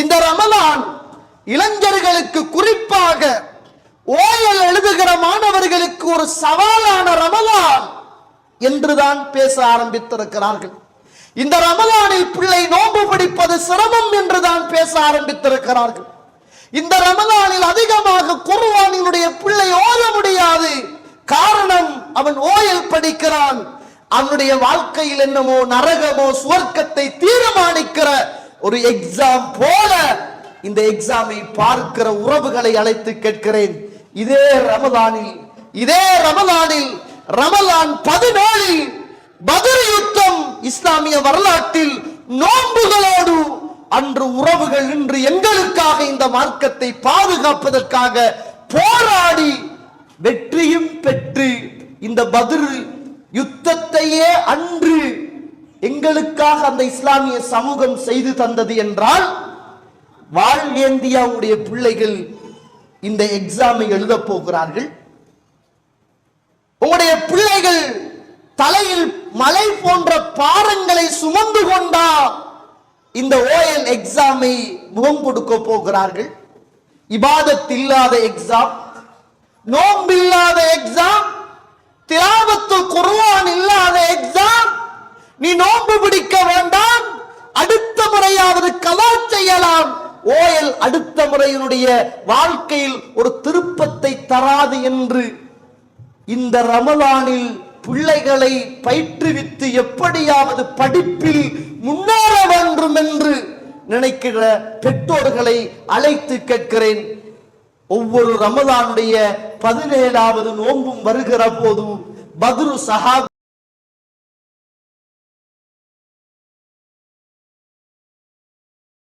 இந்த ரமலான் இளைஞர்களுக்கு குறிப்பாக ஓயல் எழுதுகிற மாணவர்களுக்கு ஒரு சவாலான ரமலான் என்றுதான் பேச ஆரம்பித்திருக்கிறார்கள். இந்த ரமலானில் பிள்ளை நோன்பு பிடிப்பது சிரமம் என்றுதான் பேச ஆரம்பித்திருக்கிறார்கள். இந்த ரமலானில் அதிகமாக குருவானினுடைய பிள்ளை ஓத முடியாது. காரணம் அவன் ஓயல் படிக்கிறான். அவனுடைய வாழ்க்கையில் என்னமோ நரகமோ சுவர்க்கத்தை தீர்மானிக்கிற ஒரு எக்ஸாம் போல இந்த எக்ஸாமை பார்க்கிற உறவுகளை அழைத்து கேட்கிறேன். இதே ரமலானில் இதே ரமலானில் ரமலான் பதினேழில் பதில் யுத்தம் இஸ்லாமிய வரலாற்றில் நோன்புகளோடு அன்று உறவுகள் இன்று எங்களுக்காக இந்த மார்க்கத்தை பாதுகாப்பதற்காக போராடி வெற்றியும் பெற்று இந்த பதில் யுத்தத்தையே அன்று எங்களுக்காக அந்த இஸ்லாமிய சமூகம் செய்து தந்தது என்றால் வாழ் ஏந்தியாவுடைய பிள்ளைகள் இந்த எக்ஸாமை எழுத போகிறார்கள். உங்களுடைய பிள்ளைகள் தலையில் மலை போன்ற பாரங்களை சுமந்து கொண்டா இந்த ஓஎல் எக்ஸாமை முகம் கொடுக்க போகிறார்கள். இபாதத் இல்லாத எக்ஸாம் நோம்பில்லாத எக்ஸாம் திலாவத்து குர்ஆன் இல்லாத எக்ஸாம் நீ நோன்பு பிடிக்க வேண்டாம். அடுத்த முறையாவது கலா செய்யலாம். ஓயல் அடுத்த முறையினுடைய வாழ்க்கையில் ஒரு திருப்பத்தை தராது என்று இந்த ரமலானில் பிள்ளைகளை பயிற்றுவித்து எப்படியாவது படிப்பில் முன்னேற வேண்டும் என்று நினைக்கிற பெற்றோர்களை அழைத்து கேட்கிறேன். ஒவ்வொரு ரமலானுடைய பதினேழாவது நோன்பும் வருகிற போது பத்ரு சஹாப்